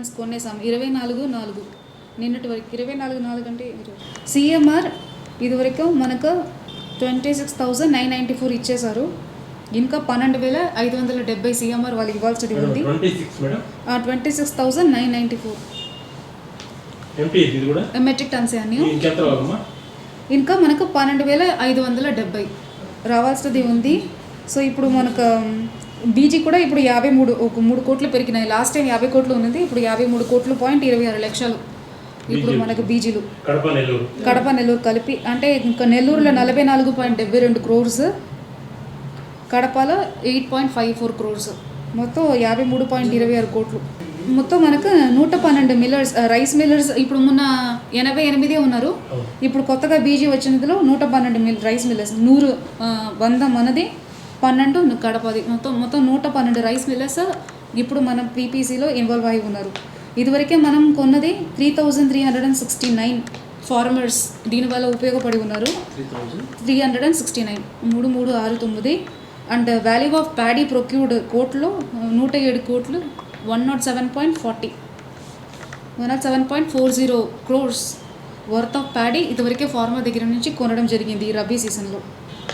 Turns కొనేసాం ఇరవై నాలుగు నాలుగు. నిన్నటి వరకు ఇరవై నాలుగు నాలుగు అంటే సిఎంఆర్ ఇదివరకు మనకు twenty six thousand nine ninety four ఇచ్చేశారు. ఇంకా పన్నెండు వేల ఐదు వందల డెబ్బై సిఎంఆర్ వాళ్ళకి ఇవ్వాల్సింది ఉంది. Twenty six thousand nine ninety four metric tons అన్నీ ఇంకా మనకు పన్నెండు వేల ఐదు వందల డెబ్బై. రావాల్సింది ఉంది. సో ఇప్పుడు మనకు బీజీ కూడా ఇప్పుడు యాభై మూడు ఒక మూడు కోట్లు పెరిగినాయి. లాస్ట్ టైం యాభై కోట్లు ఉన్నది ఇప్పుడు యాభై మూడు కోట్లు పాయింట్ ఇరవై ఆరు లక్షలు ఇప్పుడు మనకు బీజీలు. కడప నెల్లూరు. కడప నెల్లూరు కలిపి అంటే ఇంకా నెల్లూరులో నలభై నాలుగు పాయింట్ డెబ్బై రెండు క్రోర్స్ కడపలో eight point five four crores మొత్తం యాభై మూడు పాయింట్ ఇరవై ఆరు కోట్లు. మొత్తం మనకు నూట పన్నెండు మిల్లర్స్ రైస్ మిల్లర్స్ ఇప్పుడు మొన్న ఎనభై ఎనిమిది ఉన్నారు. ఇప్పుడు కొత్తగా బీజీ వచ్చినదిలో నూట పన్నెండు మిల్ రైస్ మిల్లర్స్ నూరు వంద మనది. పన్నెండు కడపది మొత్తం మొత్తం నూట పన్నెండు రైస్ మిల్లర్స్ ఇప్పుడు మనం పీపీసీలో ఇన్వాల్వ్ అయి ఉన్నారు. ఇదివరకే మనం కొన్నది three thousand three hundred and sixty nine farmers దీనివల్ల ఉపయోగపడి ఉన్నారు. Three hundred and sixty nine మూడు మూడు ఆరు తొమ్మిది and value of paddy procured కోట్లు నూట ఏడు కోట్లు one not seven point forty one not seven point four zero crores worth of paddy ఇదివరకే ఫార్మర్ దగ్గర నుంచి కొనడం జరిగింది ఈ రబీ సీజన్లో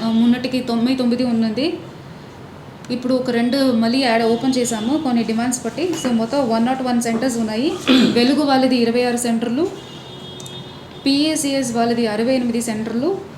మొన్నటికి తొంభై తొమ్మిది ఉన్నది. ఇప్పుడు ఒక రెండు మళ్ళీ యాడ్ ఓపెన్ చేశాము. కొన్ని డిమాండ్స్ బట్టి. సో మొత్తం వన్ నాట్ వన్ సెంటర్స్ ఉన్నాయి. వెలుగు వాళ్ళది ఇరవై ఆరు సెంటర్లు. పిఏసిఎస్ వాళ్ళది అరవై ఎనిమిది సెంటర్లు.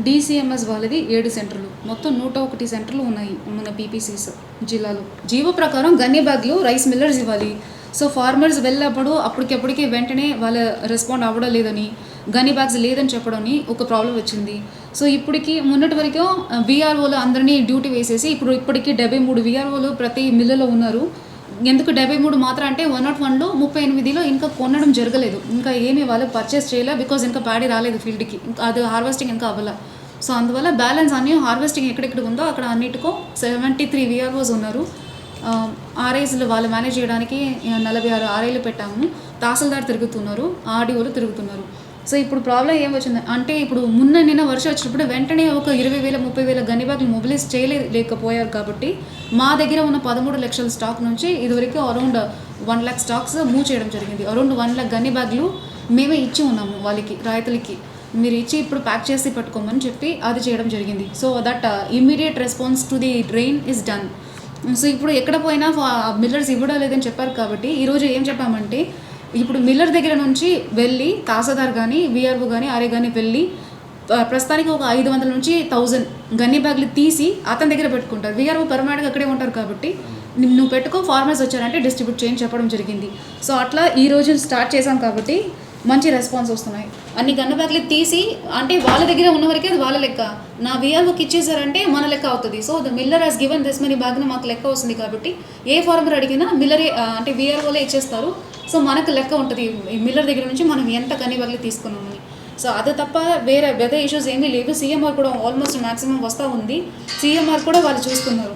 డిసిఎంఎస్ వాళ్ళది ఏడు సెంటర్లు. మొత్తం నూట ఒకటి సెంటర్లు ఉన్నాయి మన పీపీసీస్ జిల్లాలో. జీవో ప్రకారం గన్ని బ్యాగ్లు రైస్ మిల్లర్స్ ఇవ్వాలి. సో ఫార్మర్స్ వెళ్ళినప్పుడు అప్పటికప్పటికి వెంటనే వాళ్ళ రెస్పాండ్ అవ్వడం లేదని గన్ని బ్యాగ్స్ లేదని చెప్పడం ఒక ప్రాబ్లం వచ్చింది. సో ఇప్పటికి మొన్నటి వరకు విఆర్ఓలు అందరినీ డ్యూటీ వేసేసి ఇప్పుడు ఇప్పటికి డెబ్బై మూడు విఆర్ఓలు ప్రతి మిల్లులో ఉన్నారు. ఎందుకు డెబ్బై మూడు మాత్రం అంటే వన్ నాట్ వన్లో ముప్పై ఎనిమిదిలో ఇంకా కొనడం జరగలేదు. ఇంకా ఏమీ వాళ్ళు పర్చేస్ చేయలే బికాజ్ ఇంకా ప్యాడీ రాలేదు ఫీల్డ్కి ఇంకా అది హార్వెస్టింగ్ ఇంకా అవ్వలే. సో అందువల్ల బ్యాలెన్స్ అన్ని హార్వెస్టింగ్ ఎక్కడెక్కడ ఉందో అక్కడ అన్నిటికో సెవెంటీ త్రీ విఆర్ఓస్ ఉన్నారు. ఆర్ఐస్లు వాళ్ళు మేనేజ్ చేయడానికి నలభై ఆరు ఆర్ఐలు పెట్టాము. తహసీల్దార్ తిరుగుతున్నారు ఆర్డీఓలు తిరుగుతున్నారు. సో ఇప్పుడు ప్రాబ్లం ఏం వచ్చింది? అంటే ఇప్పుడు మున్న నిన్న వర్షం వచ్చినప్పుడు వెంటనే ఒక ఇరవై వేల ముప్పై వేల గనిబాగ్లు బ్యాగులు మొబిలైజ్ చేయలేకపోయారు కాబట్టి మా దగ్గర ఉన్న పదమూడు లక్షల స్టాక్ నుంచి ఇదివరకు around one lakh stocks move చేయడం జరిగింది. అరౌండ్ వన్ ల్యాక్ గన్ని మేమే ఇచ్చి ఉన్నాము వాళ్ళకి రైతులకి. మీరు ఇచ్చి ఇప్పుడు ప్యాక్ చేసి పెట్టుకోమని చెప్పి అది చేయడం జరిగింది. So that immediate response to the drain is done. So ఇప్పుడు ఎక్కడ పోయినా మిల్లర్స్ ఇవ్వడం లేదని చెప్పారు కాబట్టి ఈరోజు ఏం చెప్పామంటే ఇప్పుడు మిల్లర్ దగ్గర నుంచి వెళ్ళి తాసదార్ కానీ విఆర్ఓ కానీ ఆర్ఏ కానీ వెళ్ళి ప్రస్తుతానికి ఒక ఐదు వందల నుంచి థౌజండ్ గన్ని బ్యాగులు తీసి అతని దగ్గర పెట్టుకుంటారు. విఆర్ఓ పర్మనెంట్గా అక్కడే ఉంటారు కాబట్టి నువ్వు పెట్టుకో ఫార్మర్స్ వచ్చారంటే డిస్ట్రిబ్యూట్ చేయని చెప్పడం జరిగింది. సో అట్లా ఈ రోజు స్టార్ట్ చేశాం కాబట్టి మంచి రెస్పాన్స్ వస్తున్నాయి. అన్ని గన్న బ్యాగ్లు తీసి అంటే వాళ్ళ దగ్గర ఉన్న వరకే అది వాళ్ళ లెక్క. నా విఆర్ఓకి ఇచ్చేసారంటే మన లెక్క అవుతుంది. So the miller has given this money బ్యాగ్ను మాకు లెక్క వస్తుంది కాబట్టి ఏ ఫార్మర్ అడిగినా మిల్లరే అంటే విఆర్ఓలే ఇచ్చేస్తారు. సో మనకు లెక్క ఉంటుంది. ఈ మిల్లర్ దగ్గర నుంచి మనం ఎంత గన్ని బ్యాగ్లు తీసుకున్నామని సో అది తప్ప వేరే వెదర్ ఇష్యూస్ ఏమీ లేవు. సీఎంఆర్ కూడా ఆల్మోస్ట్ మాక్సిమం వస్తూ ఉంది. సీఎంఆర్ కూడా వాళ్ళు చూస్తున్నారు.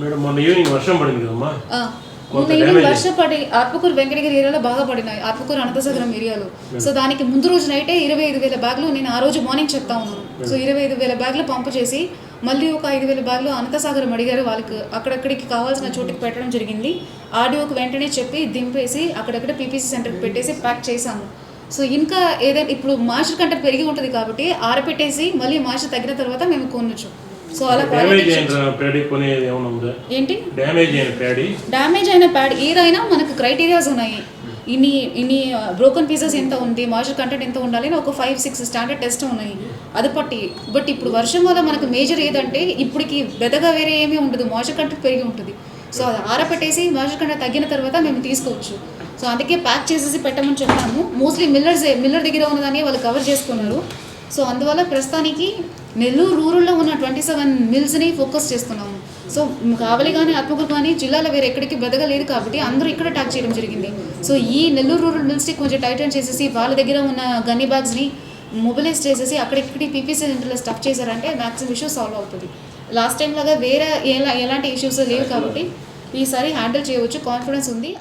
మేడం మొన్న ఈవినింగ్ వర్షం పడింది కదమ్మా? మొన్న ఈవినింగ్ damage వర్షపడి ఆత్మకూరు వెంకటగిరి ఏరియాలో బాగా పడినాయి. ఆత్మకూరు అనంతసాగరం ఏరియాలో. సో దానికి ముందు రోజు నైటే ఇరవై ఐదు వేల బ్యాగులు నేను ఆ రోజు మార్నింగ్ చెప్తా ఉన్నాను. సో ఇరవై ఐదు వేల బ్యాగులు పంపు చేసి మళ్ళీ ఒక ఐదు వేల బ్యాగులు అనంతసాగరం అడిగారు వాళ్ళకి. అక్కడక్కడికి కావాల్సిన చోటుకి పెట్టడం జరిగింది. ఆడియోకి వెంటనే చెప్పి దింపేసి అక్కడక్కడ పీపీసీ సెంటర్కి పెట్టేసి ప్యాక్ చేశాము. సో ఇంకా ఏదైనా ఇప్పుడు మాస్టర్ కంటే పెరిగి ఉంటుంది కాబట్టి ఆరపెట్టేసి మళ్ళీ మాస్టర్ తగ్గిన తర్వాత మేము కొనొచ్చు. సో అలా ఏంటి? డ్యామేజ్ అయిన ప్యాడీ? డ్యామేజ్ అయిన ప్యాడ్ ఏదైనా మనకు క్రైటీరియాస్ ఉన్నాయి. ఇన్ని ఇన్ని బ్రోకన్ పీసెస్ ఎంత ఉంది? మాయిశ్చర్ కంటెంట్ ఎంత ఉండాలి? అని ఒక ఫైవ్ సిక్స్ స్టాండర్డ్ టెస్ట్ ఉన్నాయి. అది పట్టి బట్ ఇప్పుడు వర్షం వల్ల మనకు మేజర్ ఏదంటే ఇప్పటికి బెదగా వేరే ఏమీ ఉండదు. మాయిశ్చర్ కంటెంట్ పెరిగి ఉంటుంది. సో అది ఆరపెట్టేసి మాయిశ్చర్ కంటెంట్ తగ్గిన తర్వాత మేము తీసుకోవచ్చు. సో అందుకే ప్యాక్ చేసేసి పెట్టమని చెప్పాము. మోస్ట్లీ మిల్లర్స్ మిల్లర్ దగ్గర ఉన్నదాన్ని వాళ్ళు కవర్ చేసుకున్నారు. సో అందువల్ల ప్రస్తుతానికి నెల్లూరు రూరల్లో ఉన్న ట్వంటీ సెవెన్ మిల్స్ని ఫోకస్ చేస్తున్నాము సో కావలి కానీ ఆత్మకూరు కానీ జిల్లాలో వేరే ఎక్కడికి బెదగలేదు కాబట్టి అందరూ ఇక్కడ ట్యాక్ చేయడం జరిగింది. సో ఈ నెల్లూరు రూరల్ మిల్స్ని కొంచెం టైటన్ చేసేసి వాళ్ళ దగ్గర ఉన్న గన్నీ బ్యాగ్స్ని మొబిలైజ్ చేసేసి అక్కడిక్కడి పీపీసీ సెంటర్లో స్టఫ్ చేశారంటే మ్యాక్సిమం ఇష్యూ సాల్వ్ అవుతుంది. లాస్ట్ టైం లాగా వేరే ఎలా ఎలాంటి ఇష్యూస్ లేవు కాబట్టి ఈసారి హ్యాండిల్ చేయవచ్చు. కాన్ఫిడెన్స్ ఉంది.